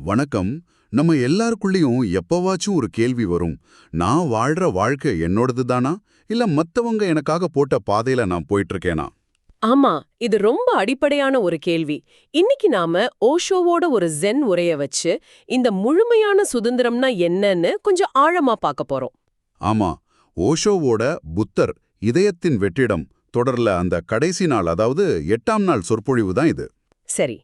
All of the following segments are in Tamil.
வணக்கம். நம்ம எல்லாருக்குள்ளேயும் எப்பவாச்சும் ஒரு கேள்வி வரும். நான் வாழ்ற வாழ்க்கை என்னோடது தானா? இல்ல மத்தவங்க எனக்காக போட்ட பாதையில நான் போயிட்டு இருக்கேனா ஆமா இது ரொம்ப அடிப்படையான ஒரு கேள்வி. இன்னைக்கு நாம ஓஷோவோட ஒரு ஜென் உரைய வச்சு இந்த முழுமையான சுதந்திரம்னா என்னன்னு கொஞ்சம் ஆழமா பார்க்க போறோம். ஆமா ஓஷோவோட புத்தர் இதயத்தின் வெற்றிடம் தொடர்ல அந்த கடைசி நாள் அதாவது எட்டாம் நாள் சொற்பொழிவு தான் இது. சரி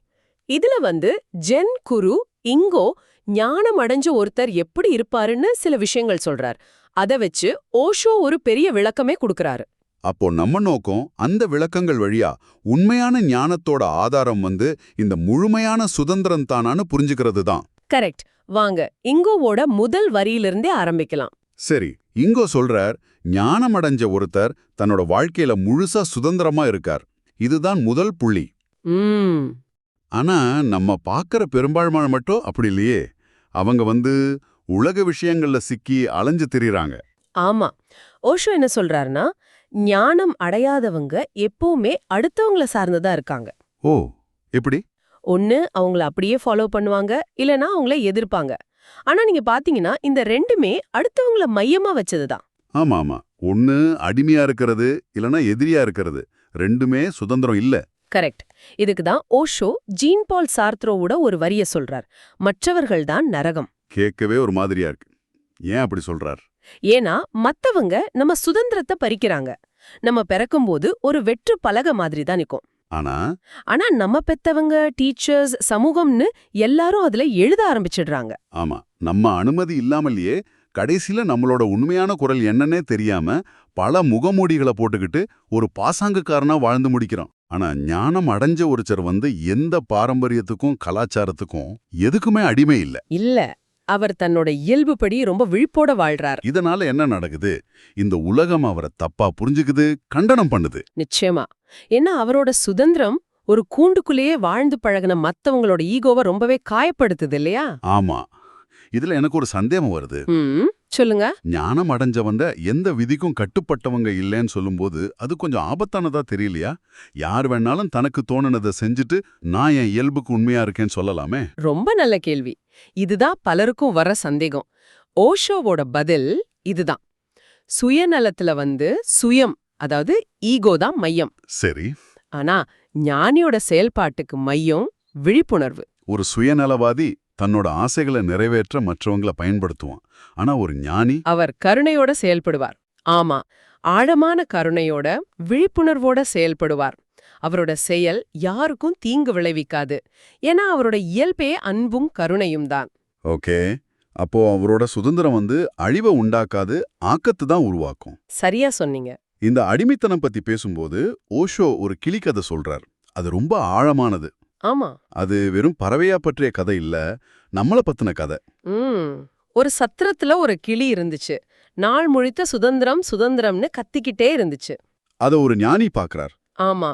இதுல வந்து ஜென் குரு இங்கோ ஞானம் அடைஞ்ச ஒருத்தர் எப்படி இருப்பாருன்னு சில விஷயங்கள் சொல்றார். அத வச்சு ஓஷோ ஒரு பெரிய விளக்கமே கொடுக்கறாரு. அப்போ நம்ம நோக்கம் அந்த விளக்கங்கள் வழியா உண்மையான ஞானத்தோட ஆதாரம் வந்து இந்த முழுமையான சுதந்திரம் தானான்னு புரிஞ்சுக்கிறது தான். கரெக்ட். வாங்க இங்கோவோட முதல் வரியிலிருந்தே ஆரம்பிக்கலாம். சரி இங்கோ சொல்றார் ஞானம் அடைஞ்ச ஒருத்தர் தன்னோட வாழ்க்கையில முழுசா சுதந்திரமா இருக்கார். இதுதான் முதல் புள்ளி. ஆனா நம்ம பார்க்கற பெரும்பான்மை மட்டும் அப்படி இல்லையே. அவங்க வந்து உலக விஷயங்கள்ல சிக்கி அலைஞ்சு திரியறாங்க. ஆமா. ஓஷோ என்ன சொல்றாருன்னா ஞானம் அடையாதவங்க எப்பவுமே அடுத்தவங்கள சார்ந்துதான் இருக்காங்க. ஓ எப்படி? ஒண்ணு அவங்கள அப்படியே ஃபாலோ பண்ணுவாங்க இல்லனா அவங்கள எதிர்ப்பாங்க. ஆனா நீங்க பாத்தீங்கன்னா இந்த ரெண்டுமே அடுத்தவங்கள மையமா வச்சதுதான். ஆமா ஆமா ஒண்ணு அடிமையா இருக்கிறது இல்லனா எதிரியா இருக்கிறது. ரெண்டுமே சுதந்திரம் இல்ல. கரெக்ட். இதுக்கு தான் ஓஷோ ஜீன் பால் சார்த்ரோவோட ஒரு வரிய சொல்றார். மற்றவர்கள் தான் நரகம். கேட்கவே ஒரு மாதிரியா இருக்கு. ஏன் அப்படி சொல்றார்? ஏன்னா மத்தவங்க நம்ம சுதந்திரத்தை பறிக்கிறாங்க. நம்ம பிறக்கும்போது ஒரு வெற்று பலகை மாதிரி தான் நிக்கும். ஆனா? ஆனா நம்ம பெத்தவங்க டீச்சர்ஸ் சமூகம்னு எல்லாரும் அதுல எழுத ஆரம்பிச்சிடுறாங்க. ஆமா. நம்ம அனுமதி இல்லாமலேயே கடைசியில நம்மளோட உண்மையான குரல் என்னன்னே தெரியாம பல முகமூடிகளை போட்டுக்கிட்டு ஒரு பாசாங்குக்காரனா வாழ்ந்து முடிக்கிறோம் ஆனா ஞானம் அடைஞ்ச ஒருத்தர் வந்து எந்த பாரம்பரியத்துக்கும் கலாச்சாரத்துக்கும் எதுக்குமே அடிமை இல்ல. இல்ல அவர் தன்னோட இயல்புப்படி ரொம்ப விழிப்போட வாழ்றார். இதனால என்ன நடக்குது? இந்த உலகம் அவரை தப்பா புரிஞ்சுக்குது கண்டனம் பண்ணுது. நிச்சயமா. ஏன்னா அவரோட சுதந்திரம் ஒரு கூண்டுக்குள்ளேயே வாழ்ந்து பழகுன மத்தவங்களோட ஈகோவை ரொம்பவே காயப்படுத்துது இல்லையா? ஆமா. இதுல எனக்கு ஒரு சந்தேகம் வருது. சொல்லுங்க. ஞானம் அடைஞ்சவங்க எந்த விதிக்கும் கட்டுப்பட்டவங்க இல்லைன்னு சொல்லும்போது அது கொஞ்சம் ஆபத்தானதா தெரியலையா? யார் வேணாலும் தனக்கு தோணுனதை செஞ்சுட்டு நான் என் இயல்புக்கு உண்மையா இருக்கேன்னு சொல்லலாமே? ரொம்ப நல்ல கேள்வி. இதுதான் பலருக்கும் வர சந்தேகம். ஓஷோவோட பதில் இதுதான். சுயநலத்துல வந்து சுயம் அதாவது ஈகோ தான் மையம். சரி. ஆனா ஞானியோட செயல்பாட்டுக்கு மையம் விழிப்புணர்வு. ஒரு சுயநலவாதி தன்னோட ஆசைகளை நிறைவேற்ற மற்றவங்கள பயன்படுத்துவான். ஆனா ஒரு ஞானி அவர் கருணையோட செயல்படுவார். ஆமா ஆழமான கருணையோட விழிப்புணர்வோட செயல்படுவார். அவரோட செயல் யாருக்கும் தீங்கு விளைவிக்காது. ஏன்னா அவரோட இயல்பே அன்பும் கருணையும் தான். ஓகே அப்போ அவரோட சுதந்திரம் வந்து அழிவை உண்டாக்காது ஆக்கத்து தான் உருவாக்கும். சரியா சொன்னீங்க. இந்த அடிமைத்தனம் பத்தி பேசும்போது ஓஷோ ஒரு கிளிக்கதை சொல்றார். அது ரொம்ப ஆழமானது. ஆமா. அது வெறும் பறவையா பற்றிய கதை இல்ல. நம்மள பத்தின கதை. ஒரு சத்திரத்துல ஒரு கிளி இருந்துச்சு. நாள் முழித்த சுதந்திரம் சுதந்திரம்னு கத்திக்கிட்டே இருந்துச்சு. அத ஒரு ஞானி பாக்குறார். ஆமா.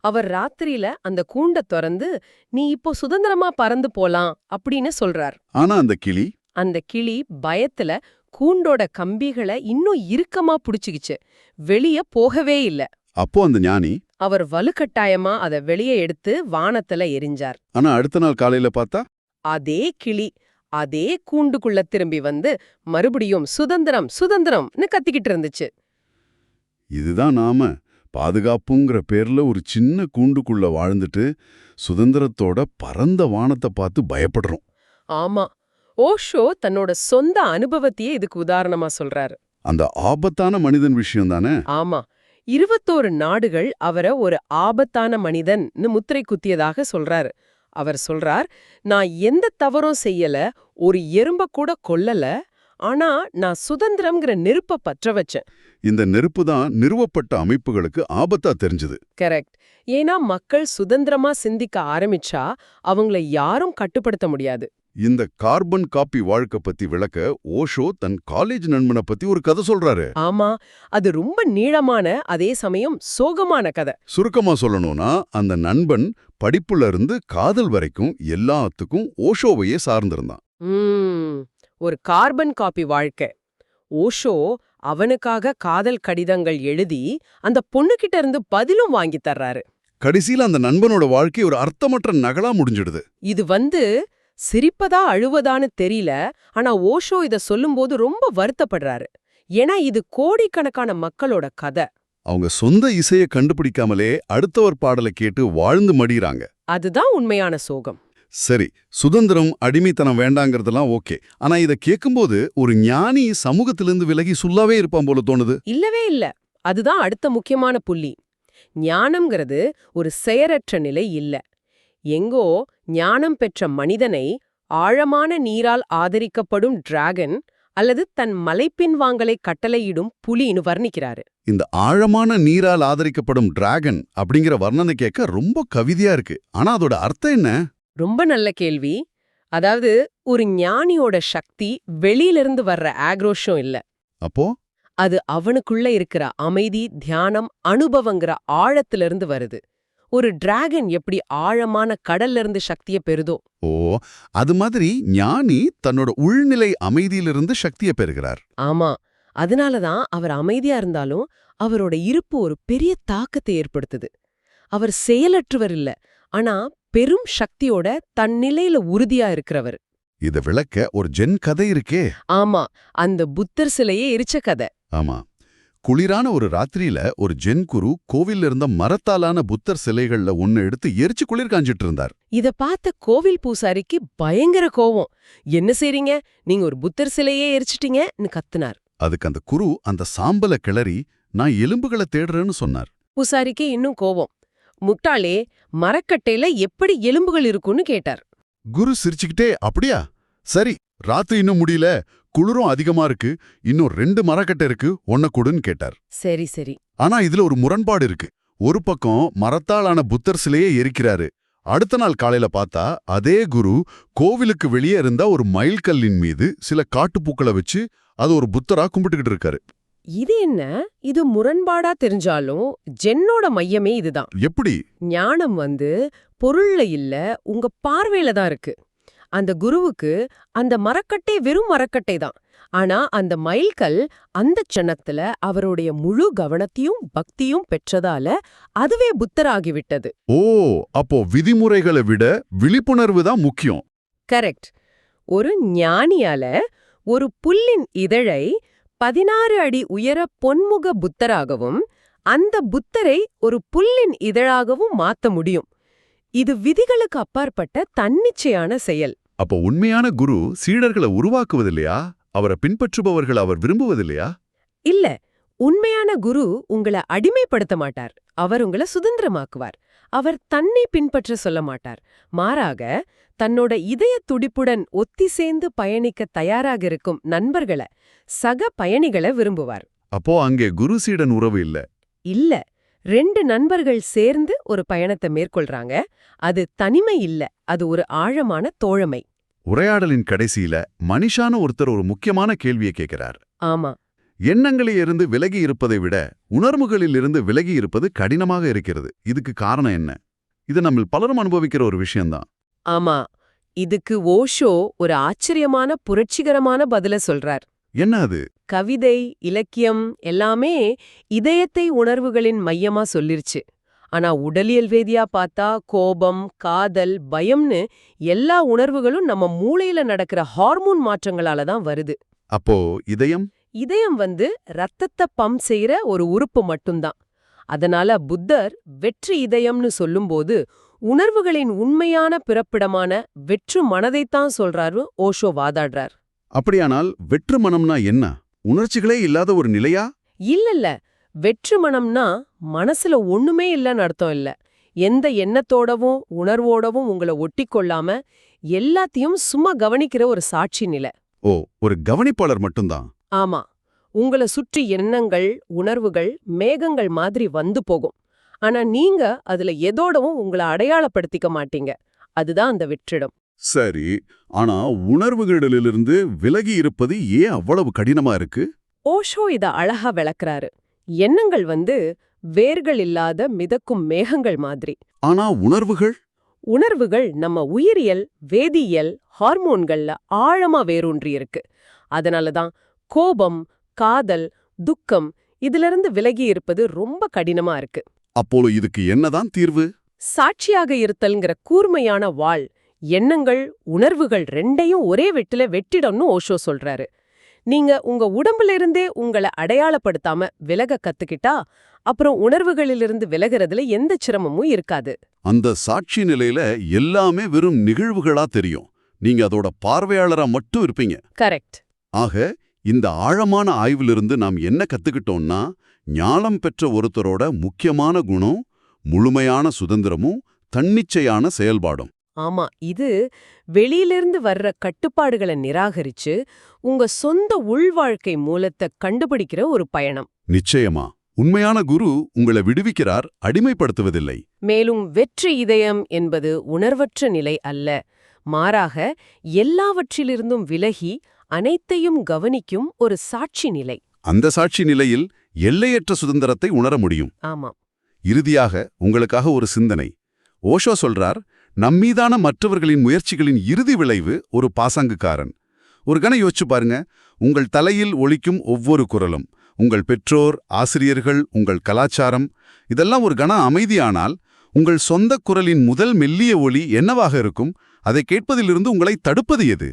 அவர் ராத்திரியில அந்த கூண்ட திறந்து நீ இப்போ சுதந்திரமா பறந்து போலாம் அப்படின்னு சொல்றார். ஆனா அந்த கிளி? அந்த கிளி பயத்துல கூண்டோட கம்பிகளை இன்னும் இறுக்கமா புடிச்சுக்கிச்சு. வெளிய போகவே இல்ல. அப்போ அந்த ஞானி அவர் வலுக்கட்டாயமா அத வெளியே எடுத்து வானத்துல எரிஞ்சார். ஆனா அடுத்த நாள் காலையில பார்த்தா? அதே கிளி அதே கூண்டுக்குள்ள திரும்பி வந்து மறுபடியும் சுதந்திரம் சுதந்திரம்னு கத்திக்கிட்டு இருந்துச்சு. இதுதான் நாம பாதுகாப்புங்கிற பேர்ல ஒரு சின்ன கூண்டுக்குள்ள வாழ்ந்துட்டு சுதந்திரத்தோட பரந்த வானத்தை பார்த்து பயப்படுறோம். ஆமா ஓஷோ தன்னோட சொந்த அனுபவத்தையே இதுக்கு உதாரணமா சொல்றாரு. அந்த ஆபத்தான மனிதன் விஷயம் தானே? ஆமா இருபத்தோரு நாடுகள் அவரை ஒரு ஆபத்தான மனிதன்னு முத்திரை குத்தியதாக சொல்றாரு. அவர் சொல்றார் நான் எந்த தவறும் செய்யல ஒரு எறும்ப கூட கொல்லல ஆனா நான் சுதந்திரம்ங்கிற நெருப்ப பற்ற வச்சேன். இந்த நெருப்பு தான் நிறுவப்பட்ட அமைப்புகளுக்கு ஆபத்தா தெரிஞ்சது. கரெக்ட். ஏன்னா மக்கள் சுதந்திரமா சிந்திக்க ஆரம்பிச்சா அவங்கள யாரும் கட்டுப்படுத்த முடியாது. இந்த கார்பன் காப்பி வாழ்க்கை பத்தி விளக்க ஓஷோ தன் காலேஜ் நண்பனை பத்தி ஒரு கதை சொல்றாரு. ஆமா அது ரொம்ப நீளமான அதே சமயம் சோகமான கதை. சுருக்கமா சொல்லணும்னா அந்த நண்பன் படிப்புல இருந்து காதல் வரைக்கும் எல்லாத்துக்கும் ஓஷோவையே சார்ந்திருந்தான். ஒரு கார்பன் காப்பி வாழ்க்கை. ஓஷோ அவனுக்காக காதல் கடிதங்கள் எழுதி அந்த பொண்ணுகிட்ட இருந்து பதிலும் வாங்கி தர்றாரு. கடைசியில அந்த நண்பனோட வாழ்க்கை ஒரு அர்த்தமற்ற நகலா முடிஞ்சிடுது. இது வந்து சிரிப்பதா அழுவதான்னு தெரியல ஆனா ஓஷோ இத சொல்லும்போது ரொம்ப வருத்தப்படுறாரு. ஏன்னா இது கோடிக்கணக்கான மக்களோட கதை. அவங்க சொந்த இசையை கண்டுபிடிக்காமலே அடுத்தவர் பாடலை கேட்டு வாழ்ந்து மடிறாங்க அதுதான் உண்மையான சோகம். சரி சுதந்திரம் அடிமைத்தனம் வேண்டாங்கிறதெல்லாம் ஓகே. ஆனா இத கேட்கும்போது ஒரு ஞானி சமூகத்திலிருந்து விலகி சுல்லாவே இருப்பான் போல தோணுது. இல்லவே இல்ல. அதுதான் அடுத்த முக்கியமான புள்ளி. ஞானம்ங்கிறது ஒரு செயரற்ற நிலை இல்ல. எங்கோ ஞானம் பெற்ற மனிதனை ஆழமான நீரால் ஆதரிக்கப்படும் டிராகன் அல்லது தன் மலைப்பின்வாங்கலை கட்டளையிடும் புலின்னு வர்ணிக்கிறாரு. இந்த ஆழமான நீரால் ஆதரிக்கப்படும் டிராகன் அப்படிங்கிற வர்ணனை கேட்க ரொம்ப கவிதையா இருக்கு. ஆனா அதோட அர்த்தம் என்ன? ரொம்ப நல்ல கேள்வி. அதாவது ஒரு ஞானியோட சக்தி வெளியிலிருந்து வர்ற ஆக்ரோஷம் இல்ல. அப்போ? அது அவனுக்குள்ள இருக்கிற அமைதி தியானம் அனுபவங்கிற ஆழத்திலிருந்து வருது. ஒரு டிராகன் எப்படி ஆழமான கடல்ல இருந்து சக்திய பெறுதோ? ஓ அது மாதிரி ஞானி தன்னோட உள்நிலை அமைதியிலிருந்து சக்தியை பெறுகிறார். ஆமா அதனாலதான் அவர் அமைதியா இருந்தாலும் அவரோட இருப்பு ஒரு பெரிய தாக்கத்தை ஏற்படுத்துது. அவர் செயலற்றவர் இல்ல ஆனா பெரும் சக்தியோட தன் நிலையில உறுதியா இருக்கிறவர். இத விளக்க ஒரு ஜென் கதை இருக்கே. ஆமா அந்த புத்தர் சிலையே எரிச்ச கதை. ஆமா. குளிரான ஒரு ராத்திரியில ஒரு ஜென் குரு கோவில்ல இருந்த மரத்தாலான புத்தர் சிலைகள்ல ஒன்னு எடுத்து எரிச்சு குளிர் காஞ்சிட்டு இருந்தார். இத பார்த்த கோவில் பூசாரிக்கு பயங்கர கோவம். என்ன செய்றீங்க? நீங்க ஒரு புத்தர் சிலையே எரிச்சிட்டீங்கன்னு கத்துனார். அதுக்கு அந்த குரு அந்த சாம்பல கிளறி நான் எலும்புகளை தேடுறேன்னு சொன்னார். பூசாரிக்கு இன்னும் கோவம். முட்டாளே மரக்கட்டையில எப்படி எலும்புகள் இருக்குன்னு கேட்டார். குரு சிரிச்சுக்கிட்டே அப்படியா? சரி ராத்திரி இன்னும் முடியல. குளிரும் அதிகமா இருக்கு. இன்னும் ரெண்டு மரக்கட்டை இருக்கு. ஒன்ன கொடுன்னு கேட்டார். சரி சரி. ஆனா இதுல ஒரு முரண்பாடு இருக்கு. ஒரு பக்கம் மரத்தாலான புத்தர் சிலையே எரிக்கிறாரு. அடுத்த நாள் காலையில பார்த்தா அதே குரு கோவிலுக்கு வெளியே இருந்த ஒரு மைல்கல்லின் மீது சில காட்டுப்பூக்களை வச்சு அது ஒரு புத்தரா கும்பிட்டுக்கிட்டு இருக்காரு. இது என்ன? இது முரண்பாடா தெரிஞ்சாலும் ஜென்னோட மையமே இதுதான். எப்படி? ஞானம் வந்து பொருள்ல இல்ல உங்க பார்வையில தான் இருக்கு. அந்த குருவுக்கு அந்த மரக்கட்டை வெறும் மரக்கட்டை தான். ஆனா அந்த மைல்கல் அந்த க்ஷணத்துல அவருடைய முழு கவனத்தையும் பக்தியும் பெற்றதால அதுவே புத்தராகிவிட்டது. ஓ அப்போ விதிமுறைகளை விட விழிப்புணர்வு தான் முக்கியம். கரெக்ட். ஒரு ஞானியால ஒரு புல்லின் இதழை பதினாறு அடி உயர பொன்முக புத்தராகவும் அந்த புத்தரை ஒரு புல்லின் இதழாகவும் மாத்த முடியும். இது விதிகளுக்கு அப்பாற்பட்ட தன்னிச்சையான செயல். அப்போ உண்மையான குரு சீடர்களை உருவாக்குவதில்லையா? அவரை பின்பற்றுபவர்கள் அவர் விரும்புவதில்லையா? இல்ல உண்மையான குரு உங்கள அடிமைப்படுத்த மாட்டார். அவர் உங்கள சுதந்திரமாக்குவார். அவர் தன்னை பின்பற்ற சொல்ல மாட்டார். மாறாக தன்னோட இதய துடிப்புடன் ஒத்தி சேர்ந்து பயணிக்க தயாராக இருக்கும் நண்பர்களை சக பயணிகளை விரும்புவார். அப்போ அங்கே குரு சீடன் உறவு இல்ல? இல்ல ரெண்டு நண்பர்கள் சேர்ந்து ஒரு பயணத்தை மேற்கொள்றாங்க. அது தனிமை இல்ல அது ஒரு ஆழமான தோழமை. உரையாடலின் கடைசியில மனிஷான ஒருத்தர் ஒரு முக்கியமான கேள்வியை கேட்கிறார் ஆமா. எண்ணங்களிலிருந்து விலகி இருப்பதை விட உணர்வுகளிலிருந்து விலகி இருப்பது கடினமாக இருக்கிறது. இதுக்கு காரணம் என்ன? இது நம்ம பலரும் அனுபவிக்கிற ஒரு விஷயம்தான். ஆமா. இதுக்கு ஓஷோ ஒரு ஆச்சரியமான புரட்சிகரமான பதில சொல்றார். என்ன அது? கவிதை இலக்கியம் எல்லாமே இதயத்தை உணர்வுகளின் மையமா சொல்லிருச்சு. ஆனா உடலியல் வேதியா பார்த்தா கோபம் காதல் பயம்னு எல்லா உணர்வுகளும் நம்ம மூளையில நடக்கிற ஹார்மோன் மாற்றங்களால தான் வருது. அப்போ இதயம்? இதயம் வந்து ரத்தத்தை பம்ப் செய்யற ஒரு உறுப்பு மட்டும்தான். அதனால புத்தர் வெற்று இதயம்னு சொல்லும்போது உணர்வுகளின் உண்மையான பிறப்பிடமான வெற்று மனதைத்தான் சொல்றாரு ஓஷோ வாதாடுறார். அப்படியானால் வெற்று மனம்னா என்ன? உணர்ச்சிகளே இல்லாத ஒரு நிலையா? இல்லல்ல. வெற்று மனம்னா மனசுல ஒண்ணுமே இல்லன்னு அர்த்தம் இல்ல. எந்த எண்ணத்தோடவும் உணர்வோடவும் உங்களை ஒட்டிக்கொள்ளாம எல்லாத்தையும் சும்மா கவனிக்கிற ஒரு சாட்சி நிலை. ஓ ஒரு கவனிப்பாளர் மட்டும்தான்? ஆமா. உங்களை சுற்றி எண்ணங்கள் உணர்வுகள் மேகங்கள் மாதிரி வந்து போகும். ஆனா நீங்க அதுல எதோடவும் உங்களை அடையாளப்படுத்திக்க மாட்டீங்க. அதுதான் அந்த வெற்றிடம். சரி ஆனா உணர்வுகளிலிருந்து விலகி இருப்பது ஏன் அவ்வளவு கடினமா இருக்கு? ஓஷோ இத அழகா விளக்குறாரு. எண்ணங்கள் வந்து வேர்கள் இல்லாத மிதக்கும் மேகங்கள் மாதிரி. ஆனா உணர்வுகள்? உணர்வுகள் நம்ம உயிரியல் வேதியியல் ஹார்மோன்கள்ல ஆழமா வேரூன்றி இருக்கு. அதனாலதான் கோபம் காதல் துக்கம் இதிலிருந்து விலகி இருப்பது ரொம்ப கடினமா இருக்கு. அப்போது இதுக்கு என்னதான் தீர்வு? சாட்சியாக இருத்தல்ங்கிற கூர்மையான வாள் எண்ணங்கள் உணர்வுகள் ரெண்டையும் ஒரே வெட்டில வெட்டிடணும்னு ஓஷோ சொல்றாரு. நீங்க உங்க உடம்புல இருந்தே உங்களை அடையாளப்படுத்தாம விலக கத்துக்கிட்டா அப்புறம் உணர்வுகளிலிருந்து விலகிறதுல எந்த சிரமமும் இருக்காது. அந்த சாட்சி நிலையில எல்லாமே வெறும் நிகழ்வுகளா தெரியும். நீங்க அதோட பார்வையாளரா மட்டும் இருப்பீங்க. கரெக்ட். ஆக இந்த ஆழமான ஆய்விலிருந்து நாம் என்ன கத்துக்கிட்டோம்னா ஞானம் பெற்ற ஒருத்தரோட முக்கியமான குணம் முழுமையான சுதந்திரமும் தன்னிச்சையான செயல்பாடும். ஆமா இது வெளியிலிருந்து வர்ற கட்டுப்பாடுகளை நிராகரிச்சு உங்க சொந்த உள்வாழ்க்கை மூலத்தை கண்டுபிடிக்கிற ஒரு பயணம். நிச்சயமா. உண்மையான குரு உங்களை விடுவிக்கிறார் அடிமைப்படுத்துவதில்லை. மேலும் வெற்றி இதயம் என்பது உணர்வற்ற நிலை அல்ல. மாறாக எல்லாவற்றிலிருந்தும் விலகி அனைத்தையும் கவனிக்கும் ஒரு சாட்சி நிலை. அந்த சாட்சி நிலையில் எல்லையற்ற சுதந்திரத்தை உணர முடியும். ஆமாம். இறுதியாக உங்களுக்காக ஒரு சிந்தனை. ஓஷோ சொல்றார் நம்மீதான மற்றவர்களின் முயற்சிகளின் இறுதி விளைவு ஒரு பாசாங்குக்காரன். ஒரு கன யோசிச்சு பாருங்க. உங்கள் தலையில் ஒழிக்கும் ஒவ்வொரு குரலும் உங்கள் பெற்றோர் ஆசிரியர்கள் உங்கள் கலாச்சாரம் இதெல்லாம் ஒரு கன அமைதியானால் உங்கள் சொந்த குரலின் முதல் மெல்லிய ஒளி என்னவாக இருக்கும்? அதை கேட்பதிலிருந்து உங்களை தடுப்பது எது?